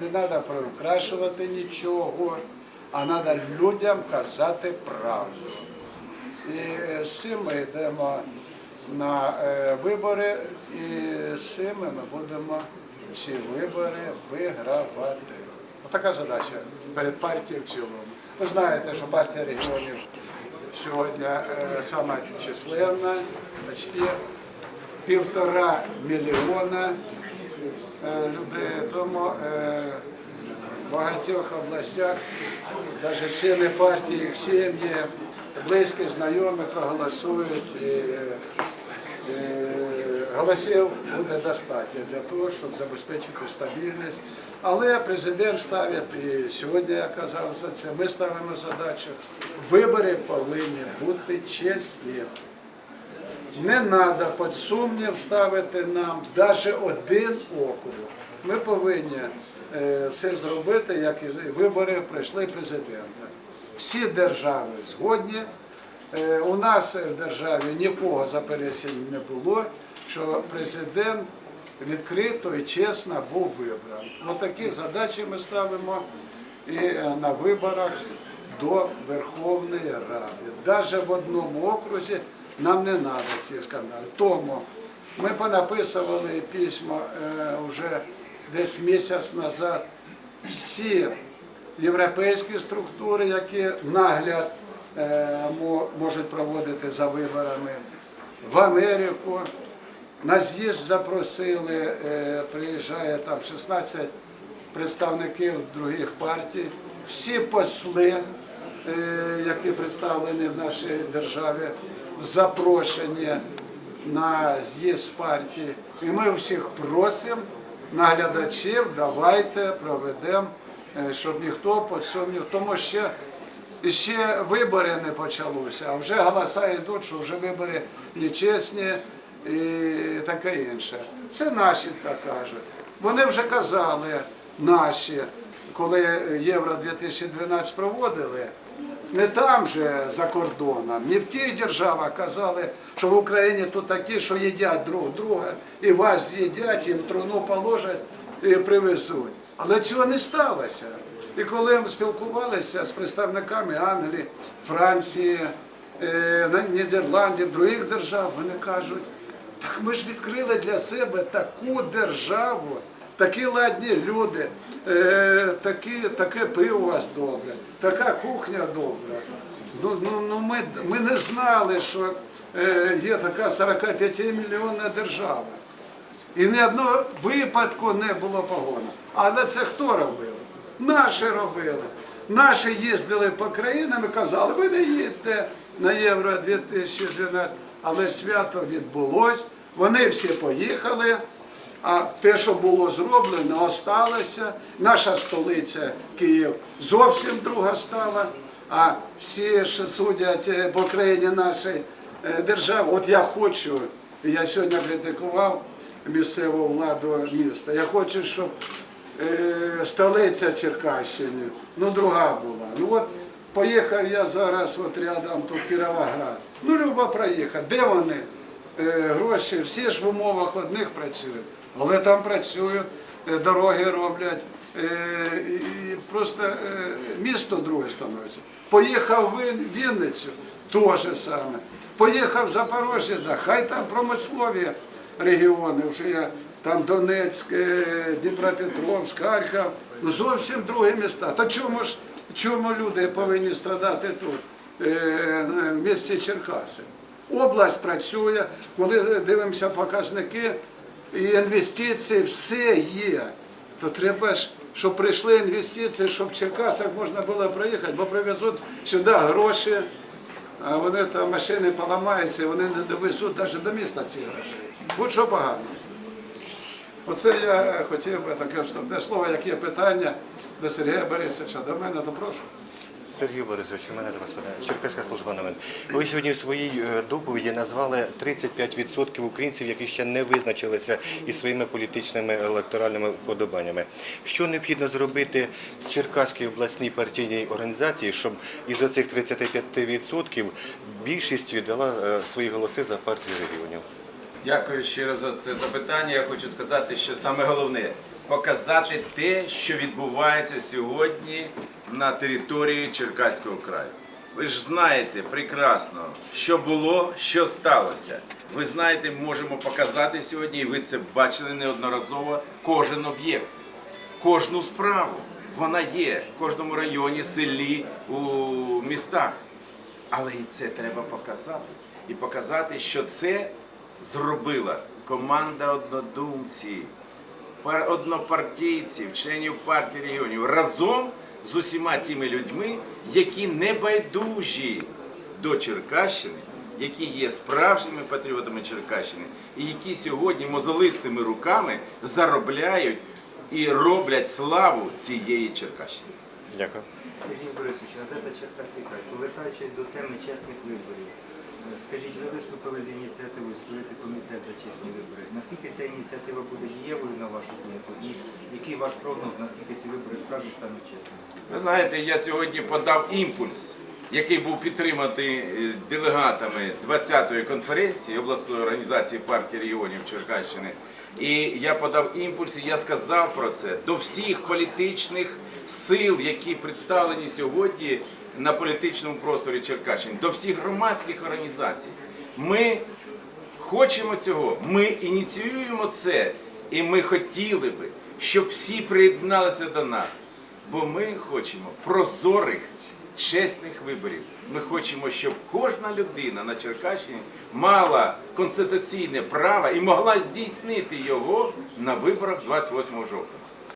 Не треба приукрашувати нічого, а треба людям казати правду. І е, з цим ми йдемо на е, вибори, і з цим ми будемо ці вибори вигравати. Отака задача перед партією в цілому. Ви знаєте, що партія регіонів сьогодні е, сама численна, почти півтора мільйона. Тому е, в багатьох областях, навіть члени партії, їх сім'ї, близькі, знайомі проголосують. І, е, голосів буде достатньо для того, щоб забезпечити стабільність. Але президент ставить, і сьогодні я казав за це, ми ставимо задачу, вибори повинні бути чесні. Не треба під сумнів ставити нам навіть один округ. Ми повинні е, все зробити, як і вибори пройшли президента. Всі держави згодні. Е, у нас в державі нікого заперечень не було, що президент відкрито і чесно був вибраний. Ось такі задачі ми ставимо і на виборах до Верховної Ради. Навіть в одному окрузі нам не треба ці скандали. Тому ми понаписували письма е, вже десь місяць назад всі європейські структури, які нагляд е, можуть проводити за виборами в Америку. На з'їзд запросили, е, приїжджає там 16 представників других партій, всі посли, які представлені в нашій державі, запрошені на з'їзд партії. І ми всіх просимо, наглядачів, давайте проведемо, е, щоб ніхто під сумнів, тому що ще вибори не почалося, а вже голоса йдуть, що вже вибори нечесні і таке інше. Це наші так кажуть. Вони вже казали, наші, коли Євро 2012 проводили, не там же за кордоном, не в тих державах казали, що в Україні тут такі, що їдять друг друга, і вас з'їдять, і в труну положать, і привезуть. Але цього не сталося. І коли ми спілкувалися з представниками Англії, Франції, е, Нідерландів, других держав, вони кажуть, так ми ж відкрили для себе таку державу, такі ладні люди, е, такі, таке пиво у вас добре, така кухня добра. Ну, ну, ну ми, ми не знали, що е, є така 45 мільйонна держава. І ні одного випадку не було погону. Але це хто робив? Наші робили. Наші їздили по країнам і казали, ви не їдьте на Євро 2012. Але свято відбулось, вони всі поїхали, а те, що було зроблено, осталося. Наша столиця Київ зовсім друга стала. А всі ж судять е, по країні нашої е, держави. От я хочу, я сьогодні критикував місцеву владу міста. Я хочу, щоб е, столиця Черкащини, ну друга була. Ну от поїхав я зараз от рядом тут Кіровоград. Ну любо проїхати. Де вони? Е, гроші, всі ж в умовах одних працюють, але там працюють, е, дороги роблять. е, І просто е, місто друге становиться. Поїхав в Вінницю, то же саме. Поїхав в Запорожжя, да, хай там промислові регіони, вже я там Донецьк, Дніпропетровськ, Харків, ну зовсім другі міста. Та чому ж чому люди повинні страдати тут, в місті Черкаси? Область працює, коли дивимося показники і інвестиції, все є. То треба ж, щоб прийшли інвестиції, щоб в Черкасах можна було проїхати, бо привезуть сюди гроші, а вони там машини поламаються, вони не довезуть навіть до міста ці гроші. Будь що погано. Оце я хотів би таке вступне слово, як є питання до Сергія Борисовича. До мене, то прошу. Сергій Борисович, мене питання. Черкаська служба новин. Ви сьогодні в своїй е, доповіді назвали 35% українців, які ще не визначилися із своїми політичними електоральними вподобаннями. Що необхідно зробити Черкаській обласній партійній організації, щоб із оцих 35% більшість віддала е, свої голоси за партію регіонів? Дякую щиро за це запитання. Я хочу сказати, що саме головне показати те, що відбувається сьогодні на території Черкаського краю. Ви ж знаєте прекрасно, що було, що сталося. Ви знаєте, можемо показати сьогодні, і ви це бачили неодноразово, кожен об'єкт кожну справу. Вона є в кожному районі, селі, у містах. Але і це треба показати. І показати, що це зробила команда однодумців, пар- однопартійців, членів партії регіонів разом з усіма тими людьми, які не байдужі до Черкащини, які є справжніми патріотами Черкащини, і які сьогодні мозолистими руками заробляють і роблять славу цієї Черкащини. Дякую. Сергій Борисович, газета Черкаський край. Повертаючись до теми чесних виборів, е, скажіть, ви виступили з ініціативою за чесні вибори. Наскільки ця ініціатива буде дієвою на вашу думку? І який ваш прогноз, наскільки ці вибори справді стануть чесними? Ви знаєте, я сьогодні подав імпульс, який був підтриманий е, делегатами 20-ї конференції обласної організації партії регіонів Черкащини. І я подав імпульс, і я сказав про це до всіх політичних сил, які представлені сьогодні на політичному просторі Черкащини, до всіх громадських організацій. Ми хочемо цього, ми ініціюємо це, і ми хотіли би, щоб всі приєдналися до нас. Бо ми хочемо прозорих, чесних виборів. Ми хочемо, щоб кожна людина на Черкащині мала конституційне право і могла здійснити його на виборах 28 жовтня.